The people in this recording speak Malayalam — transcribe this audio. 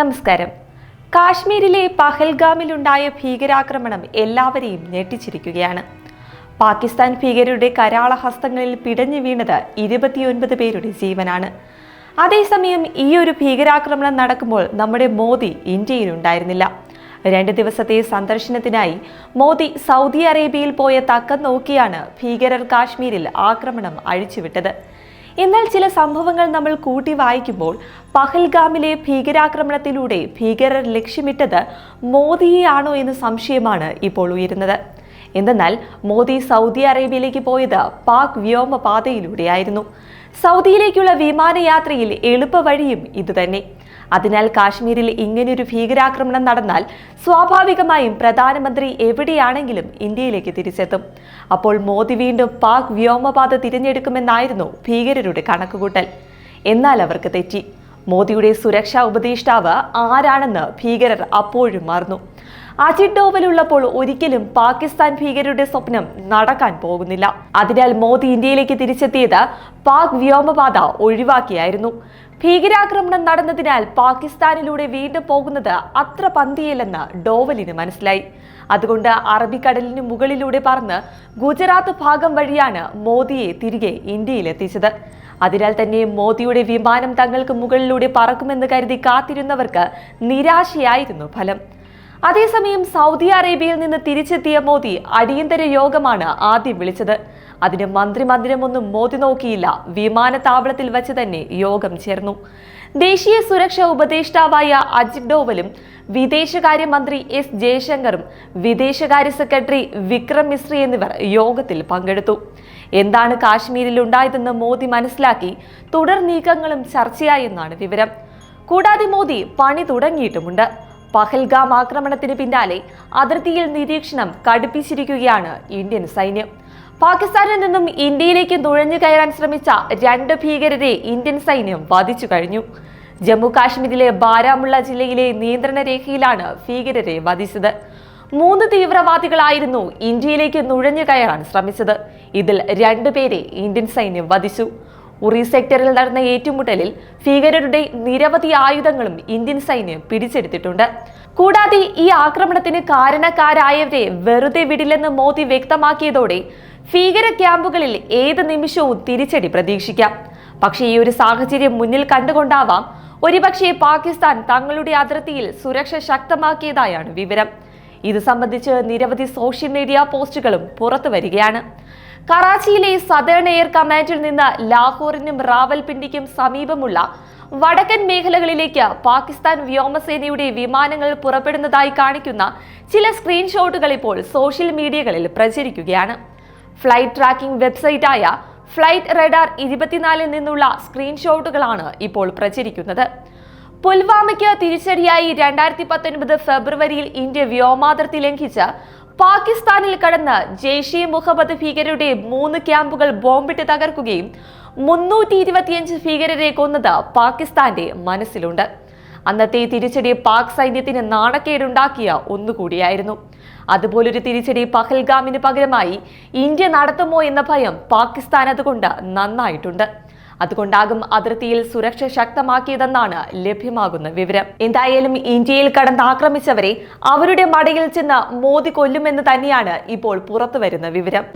നമസ്കാരം. കാശ്മീരിലെ പഹൽഗാമിലുണ്ടായ ഭീകരാക്രമണം എല്ലാവരെയും ഞെട്ടിച്ചിരിക്കുകയാണ്. പാകിസ്ഥാൻ ഭീകരരുടെ കരാള ഹസ്തങ്ങളിൽ പിടഞ്ഞു വീണത് ഇരുപത്തിയൊൻപത് പേരുടെ ജീവനാണ്. അതേസമയം ഈ ഒരു ഭീകരാക്രമണം നടക്കുമ്പോൾ നമ്മുടെ മോദി ഇന്ത്യയിലുണ്ടായിരുന്നില്ല. രണ്ട് ദിവസത്തെ സന്ദർശനത്തിനായി മോദി സൗദി അറേബ്യയിൽ പോയ തക്കം നോക്കിയാണ് ഭീകരർ കാശ്മീരിൽ ആക്രമണം അഴിച്ചുവിട്ടത്. എന്നാൽ ചില സംഭവങ്ങൾ നമ്മൾ കൂട്ടി വായിക്കുമ്പോൾ പഹൽഗാമിലെ ഭീകരാക്രമണത്തിലൂടെ ഭീകരർ ലക്ഷ്യമിട്ടത് മോദിയെയാണോ എന്ന സംശയമാണ് ഇപ്പോൾ ഉയരുന്നത്. എന്തെന്നാൽ മോദി സൗദി അറേബ്യയിലേക്ക് പോയത് പാക് വ്യോമപാതയിലൂടെയായിരുന്നു. സൗദിയിലേക്കുള്ള വിമാനയാത്രയിൽ എളുപ്പവഴിയും ഇതുതന്നെ. അതിനാൽ കാശ്മീരിൽ ഇങ്ങനെയൊരു ഭീകരാക്രമണം നടന്നാൽ സ്വാഭാവികമായും പ്രധാനമന്ത്രി എവിടെയാണെങ്കിലും ഇന്ത്യയിലേക്ക് തിരിച്ചെത്തും. അപ്പോൾ മോദി വീണ്ടും പാക് വ്യോമപാത തിരഞ്ഞെടുക്കുമെന്നായിരുന്നു ഭീകരരുടെ കണക്കുകൂട്ടൽ. എന്നാൽ അവർക്ക് തെറ്റി. മോദിയുടെ സുരക്ഷാ ഉപദേഷ്ടാവ് ആരാണെന്ന് ഭീകരർ അപ്പോഴും മറന്നു. അജിത് ഡോവൽ ഉള്ളപ്പോൾ ഒരിക്കലും പാകിസ്ഥാൻ ഭീകരരുടെ സ്വപ്നം നടക്കാൻ പോകുന്നില്ല. അതിനാൽ മോദി ഇന്ത്യയിലേക്ക് തിരിച്ചെത്തിയത് പാക് വ്യോമപാത ഒഴിവാക്കിയായിരുന്നു. ഭീകരാക്രമണം നടന്നതിനാൽ പാകിസ്ഥാനിലൂടെ വീണ്ടും പോകുന്നത് അത്ര പന്തിയല്ലെന്ന് ഡോവലിന് മനസ്സിലായി. അതുകൊണ്ട് അറബിക്കടലിന് മുകളിലൂടെ പറന്ന് ഗുജറാത്ത് ഭാഗം വഴിയാണ് മോദിയെ തിരികെ ഇന്ത്യയിലെത്തിച്ചത്. അതിനാൽ തന്നെ മോദിയുടെ വിമാനം തങ്ങൾക്ക് മുകളിലൂടെ പറക്കുമെന്ന് കരുതി കാത്തിരുന്നവർക്ക് നിരാശയായിരുന്നു ഫലം. അതേസമയം സൗദി അറേബ്യയിൽ നിന്ന് തിരിച്ചെത്തിയ മോദി അടിയന്തര യോഗമാണ് ആദ്യം വിളിച്ചത്. അതിന് മന്ത്രിമന്ദിരമൊന്നും മോദി നോക്കിയില്ല. വിമാനത്താവളത്തിൽ വച്ച് തന്നെ യോഗം ചേർന്നു. ദേശീയ സുരക്ഷാ ഉപദേഷ്ടാവായ അജിത് ഡോവലും വിദേശകാര്യമന്ത്രി എസ് ജയശങ്കറും വിദേശകാര്യ സെക്രട്ടറി വിക്രം മിശ്രി എന്നിവർ യോഗത്തിൽ പങ്കെടുത്തു. എന്താണ് കാശ്മീരിൽ ഉണ്ടായതെന്ന് മോദി മനസ്സിലാക്കി തുടർ നീക്കങ്ങളും ചർച്ചയായെന്നാണ് വിവരം. കൂടാതെ മോദി പണി തുടങ്ങിയിട്ടുമുണ്ട്. പഹൽഗാം ആക്രമണത്തിന് പിന്നാലെ അതിർത്തിയിൽ നിരീക്ഷണം കടുപ്പിച്ചിരിക്കുകയാണ് ഇന്ത്യൻ സൈന്യം. പാകിസ്ഥാനിൽ നിന്നും ഇന്ത്യയിലേക്ക് നുഴഞ്ഞു കയറാൻ ശ്രമിച്ച രണ്ട് ഭീകരരെ ഇന്ത്യൻ സൈന്യം വധിച്ചു കഴിഞ്ഞു. ജമ്മു കാശ്മീരിലെ ബാരാമുള്ള ജില്ലയിലെ നിയന്ത്രണ രേഖയിലാണ് ഭീകരരെ വധിച്ചത്. മൂന്ന് തീവ്രവാദികളായിരുന്നു ഇന്ത്യയിലേക്ക് നുഴഞ്ഞു കയറാൻ ശ്രമിച്ചത്. ഇതിൽ രണ്ടുപേരെ ഇന്ത്യൻ സൈന്യം വധിച്ചു. ഉറി സെക്ടറിൽ നടന്ന ഏറ്റുമുട്ടലിൽ ഭീകരരുടെ നിരവധി ആയുധങ്ങളും ഇന്ത്യൻ സൈന്യം പിടിച്ചെടുത്തിട്ടുണ്ട്. കൂടാതെ ഈ ആക്രമണത്തിന് കാരണക്കാരായവരെ വെറുതെ വിടില്ലെന്ന് മോദി വ്യക്തമാക്കിയതോടെ ഭീകര ക്യാമ്പുകളിൽ ഏത് നിമിഷവും തിരിച്ചടി പ്രതീക്ഷിക്കാം. പക്ഷേ ഈ ഒരു സാഹചര്യം മുന്നിൽ കണ്ടുകൊണ്ടാവാം ഒരുപക്ഷെ പാകിസ്ഥാൻ തങ്ങളുടെ അതിർത്തിയിൽ സുരക്ഷ ശക്തമാക്കിയതായാണ് വിവരം. ഇത് സംബന്ധിച്ച് നിരവധി സോഷ്യൽ മീഡിയ പോസ്റ്റുകളും പുറത്തു വരികയാണ് കറാച്ചിയിലെ സദേൺ എയർ കമാൻഡിൽ നിന്ന് ലാഹോറിനും റാവൽപിണ്ടിക്കും സമീപമുള്ള വടക്കൻ മേഖലകളിലേക്ക് പാകിസ്ഥാൻ വ്യോമസേനയുടെ വിമാനങ്ങൾ പുറപ്പെടുന്നതായി കാണിക്കുന്ന ചില സ്ക്രീൻഷോട്ടുകൾ ഇപ്പോൾ സോഷ്യൽ മീഡിയകളിൽ പ്രചരിക്കുകയാണ്. ഫ്ലൈറ്റ് ട്രാക്കിംഗ് വെബ്സൈറ്റായ ഫ്ലൈറ്റ് റഡാർ ഇരുപത്തിനാലിൽ നിന്നുള്ള സ്ക്രീൻഷോട്ടുകളാണ് ഇപ്പോൾ പ്രചരിക്കുന്നത്. പുൽവാമയ്ക്ക് തിരിച്ചടിയായി രണ്ടായിരത്തി പത്തൊൻപത് ഫെബ്രുവരിയിൽ ഇന്ത്യ വ്യോമാതിർത്തി ലംഘിച്ച് പാകിസ്ഥാനിൽ കടന്ന് ജെയ്ഷെ മുഹമ്മദ് ഭീകരരുടെ മൂന്ന് ക്യാമ്പുകൾ ബോംബിട്ട് തകർക്കുകയും മുന്നൂറ്റി ഇരുപത്തിയഞ്ച് ഭീകരരെ കൊന്നത് പാകിസ്ഥാന്റെ മനസ്സിലുണ്ട്. അന്നത്തെ തിരിച്ചടി പാക് സൈന്യത്തിന് നാണക്കേടുണ്ടാക്കിയ ഒന്നുകൂടിയായിരുന്നു. അതുപോലൊരു തിരിച്ചടി പഹൽഗാമിന് പകരമായി ഇന്ത്യ നടത്തുമോ എന്ന ഭയം പാകിസ്ഥാൻ അതുകൊണ്ട് നന്നായിട്ടുണ്ട്. അതുകൊണ്ടാകും അതിർത്തിയിൽ സുരക്ഷ ശക്തമാക്കിയതെന്നാണ് ലഭ്യമാകുന്ന വിവരം. എന്തായാലും ഇന്ത്യയിൽ കടന്ന് ആക്രമിച്ചവരെ അവരുടെ മടയിൽ ചെന്ന് മോദി കൊല്ലുമെന്ന് തന്നെയാണ് ഇപ്പോൾ പുറത്തുവരുന്ന വിവരം.